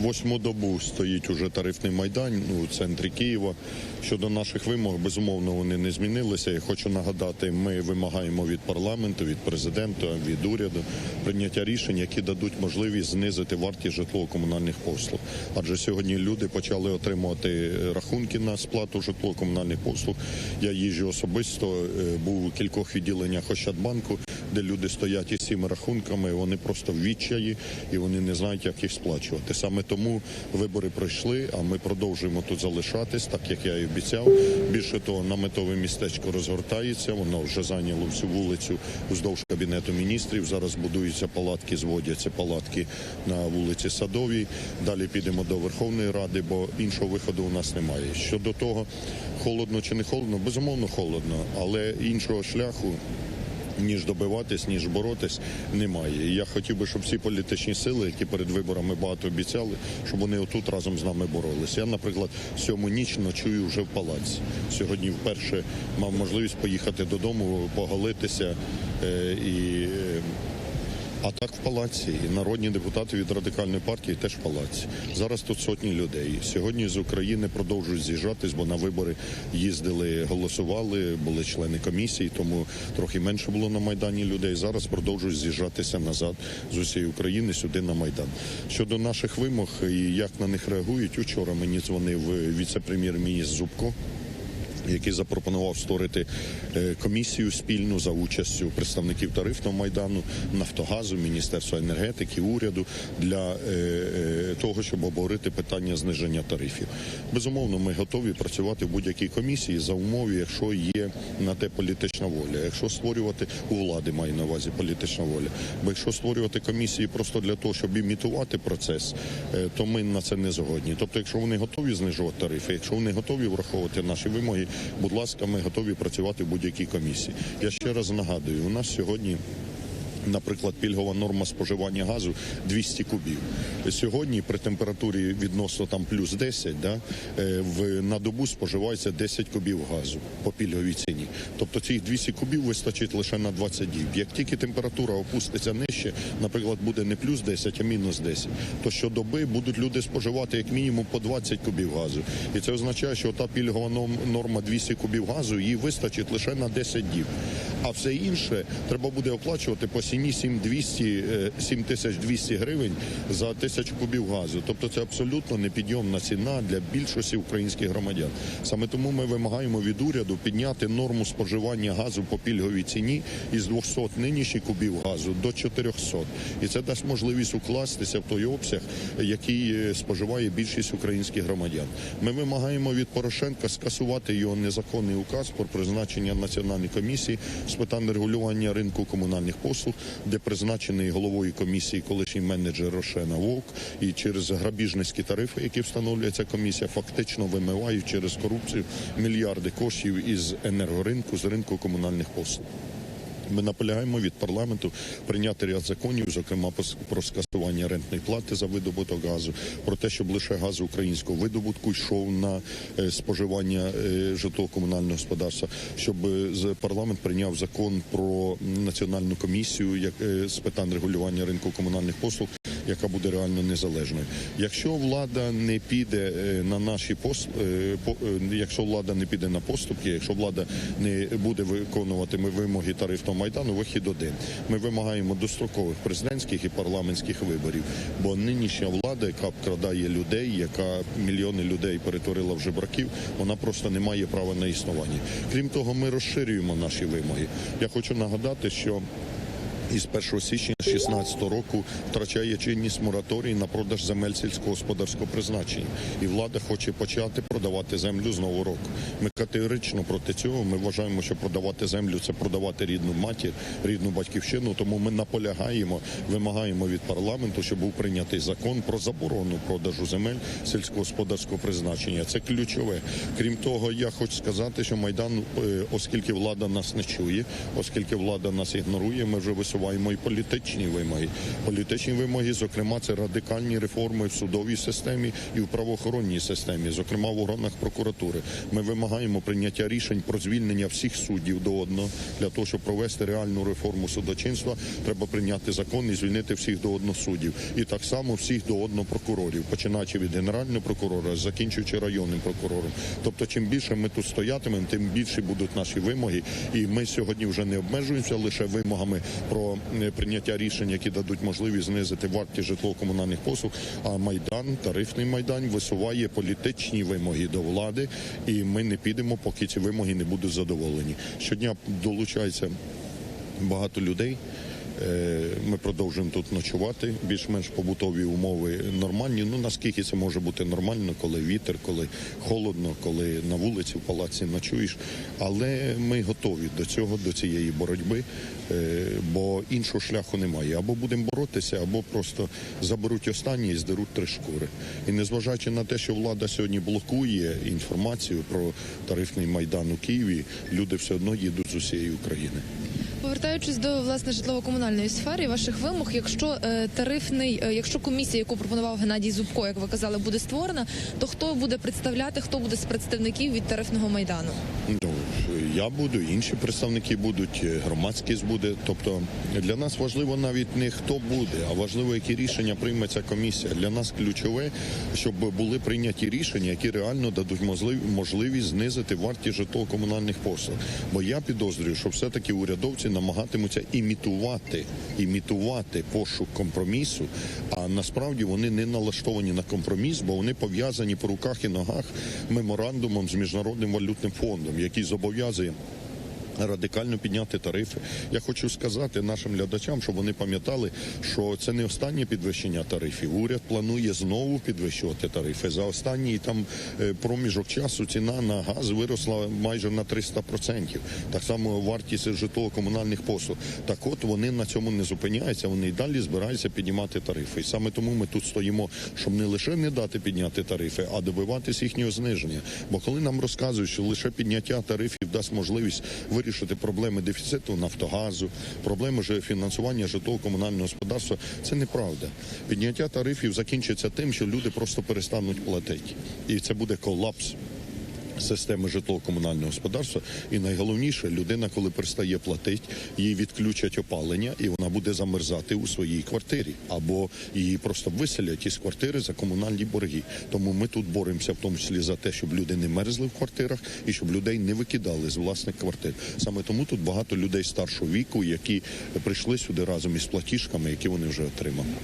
Восьму добу стоїть уже тарифний майдан ну, у центрі Києва. Щодо наших вимог, безумовно, вони не змінилися. Я хочу нагадати, ми вимагаємо від парламенту, від президента, від уряду прийняття рішень, які дадуть можливість знизити вартість житлово-комунальних послуг. Адже сьогодні люди почали отримувати рахунки на сплату житлово-комунальних послуг. Я їжджу особисто, е, був у кількох відділеннях Ощадбанку, де люди стоять із цими рахунками. Вони просто в відчаї і вони не знають, як їх сплачувати. Саме тому вибори пройшли, а ми продовжуємо тут залишатись, так як я і обіцяв. Більше того, наметове містечко розгортається. Воно вже зайняло всю вулицю уздовж кабінету міністрів. Зараз будуються палатки, зводяться палатки на вулиці Садовій. Далі підемо до Верховної Ради, бо іншого виходу у нас немає. Щодо того, холодно чи не холодно, безумовно холодно, але іншого шляху ніж добиватись, ніж боротись, немає. І я хотів би, щоб всі політичні сили, які перед виборами багато обіцяли, щоб вони отут разом з нами боролися. Я, наприклад, сьому ніч ночую вже в палаці. Сьогодні вперше мав можливість поїхати додому, поголитися е, і. А так в палаці. Народні депутати від радикальної партії теж в палаці. Зараз тут сотні людей. Сьогодні з України продовжують з'їжджатись, бо на вибори їздили, голосували, були члени комісії, тому трохи менше було на майдані людей. Зараз продовжують з'їжджатися назад з усієї України сюди на майдан. Щодо наших вимог і як на них реагують, учора мені дзвонив віце-прем'єр-міністр Зубко який запропонував створити е, комісію спільну за участю представників тарифного майдану, Нафтогазу, Міністерства енергетики, уряду для е, е, того, щоб обговорити питання зниження тарифів. Безумовно, ми готові працювати в будь-якій комісії за умови, якщо є на те політична воля. Якщо створювати у влади, маю на увазі політична воля. Бо якщо створювати комісії просто для того, щоб імітувати процес, то ми на це не згодні. Тобто, якщо вони готові знижувати тарифи, якщо вони готові враховувати наші вимоги, будь ласка, ми готові працювати в будь-якій комісії. Я ще раз нагадую, у нас сьогодні. Наприклад, пільгова норма споживання газу 200 кубів. Сьогодні при температурі відносно там плюс 10, да, е, на добу споживається 10 кубів газу по пільговій ціні. Тобто цих 200 кубів вистачить лише на 20 діб. Як тільки температура опуститься нижче, наприклад, буде не плюс 10, а мінус 10, то щодоби будуть люди споживати як мінімум по 20 кубів газу. І це означає, що та пільгова норма 200 кубів газу їй вистачить лише на 10 діб. А все інше треба буде оплачувати по ціні 7200, е, 7200 гривень за тисячу кубів газу. Тобто це абсолютно непідйомна ціна для більшості українських громадян. Саме тому ми вимагаємо від уряду підняти норму споживання газу по пільговій ціні із 200 нинішніх кубів газу до 400. І це дасть можливість укластися в той обсяг, який е, споживає більшість українських громадян. Ми вимагаємо від Порошенка скасувати його незаконний указ про призначення національної комісії з питань регулювання ринку комунальних послуг, де призначений головою комісії колишній менеджер Рошена Вовк, і через грабіжницькі тарифи, які встановлюється комісія, фактично вимивають через корупцію мільярди коштів із енергоринку, з ринку комунальних послуг. Ми наполягаємо від парламенту прийняти ряд законів, зокрема про скасування рентної плати за видобуток газу, про те, щоб лише газ українського видобутку йшов на е, споживання е, житлово-комунального господарства, щоб е, парламент прийняв закон про національну комісію як з питань регулювання ринку комунальних послуг. Яка буде реально незалежною. Якщо влада не піде е, на наші пос... е, е, якщо влада не піде на поступки, якщо влада не буде виконувати вимоги тарифного майдану, вихід один. Ми вимагаємо дострокових президентських і парламентських виборів. Бо нинішня влада, яка обкрадає людей, яка мільйони людей перетворила в жебраків, вона просто не має права на існування. Крім того, ми розширюємо наші вимоги. Я хочу нагадати, що із 1 січня 2016 року втрачає чинність мораторій на продаж земель сільськогосподарського призначення, і влада хоче почати продавати землю з нового року. Ми категорично проти цього. Ми вважаємо, що продавати землю це продавати рідну матір, рідну батьківщину. Тому ми наполягаємо, вимагаємо від парламенту, щоб був прийнятий закон про заборону продажу земель сільськогосподарського призначення. Це ключове. Крім того, я хочу сказати, що майдан, е, оскільки влада нас не чує, оскільки влада нас ігнорує, ми вже виступаємо висуваємо і політичні вимоги. Політичні вимоги, зокрема, це радикальні реформи в судовій системі і в правоохоронній системі, зокрема в органах прокуратури. Ми вимагаємо прийняття рішень про звільнення всіх суддів до одного для того, щоб провести реальну реформу судочинства. Треба прийняти закон і звільнити всіх до одного суддів, і так само всіх до одного прокурорів, починаючи від генерального прокурора, закінчуючи районним прокурором. Тобто, чим більше ми тут стоятимемо, тим більші будуть наші вимоги. І ми сьогодні вже не обмежуємося лише вимогами про е, прийняття рішень, які дадуть можливість знизити вартість житлово-комунальних послуг. А майдан, тарифний майдан, висуває політичні вимоги до влади, і ми не підемо, поки ці вимоги не будуть задоволені. Щодня долучається багато людей. Е, Ми продовжуємо тут ночувати. Більш-менш побутові умови нормальні. Ну наскільки це може бути нормально, коли вітер, коли холодно, коли на вулиці в палаці ночуєш. Але ми готові до цього, до цієї боротьби, е, бо іншого шляху немає. Або будемо боротися, або просто заберуть останні і здеруть три шкури. І незважаючи на те, що влада сьогодні блокує інформацію про тарифний майдан у Києві, люди все одно їдуть з усієї України. Повертаючись до власне житлово-комунальної сфери, ваших вимог, якщо е, тарифний, е, якщо комісія, яку пропонував Геннадій Зубко, як ви казали, буде створена, то хто буде представляти, хто буде з представників від тарифного майдану? Ну, я буду, інші представники будуть, е, громадськість буде. Тобто для нас важливо навіть не хто буде, а важливо, які рішення прийме ця комісія. Для нас ключове, щоб були прийняті рішення, які реально дадуть можливість знизити вартість житлово-комунальних послуг. Бо я підозрюю, що все-таки урядовці намагатимуться імітувати, імітувати пошук компромісу, а насправді вони не налаштовані на компроміс, бо вони пов'язані по руках і ногах меморандумом з міжнародним валютним фондом, який зобов'язує. Радикально підняти тарифи. Я хочу сказати нашим глядачам, щоб вони пам'ятали, що це не останнє підвищення тарифів. Уряд планує знову підвищувати тарифи. За останній там е, проміжок часу ціна на газ виросла майже на 300%. Так само вартість житлово-комунальних послуг. Так от вони на цьому не зупиняються. Вони й далі збираються піднімати тарифи. І саме тому ми тут стоїмо, щоб не лише не дати підняти тарифи, а добиватись їхнього зниження. Бо коли нам розказують, що лише підняття тарифів дасть можливість вирішити проблеми дефіциту Нафтогазу, проблеми ж фінансування житлово-комунального господарства, це неправда. Підняття тарифів закінчиться тим, що люди просто перестануть платити, і це буде колапс. Системи житлово-комунального господарства, і найголовніше, людина, коли перестає платити, їй відключать опалення, і вона буде замерзати у своїй квартирі, або її просто виселять із квартири за комунальні борги. Тому ми тут боремося в тому числі за те, щоб люди не мерзли в квартирах і щоб людей не викидали з власних квартир. Саме тому тут багато людей старшого віку, які прийшли сюди разом із платіжками, які вони вже отримали.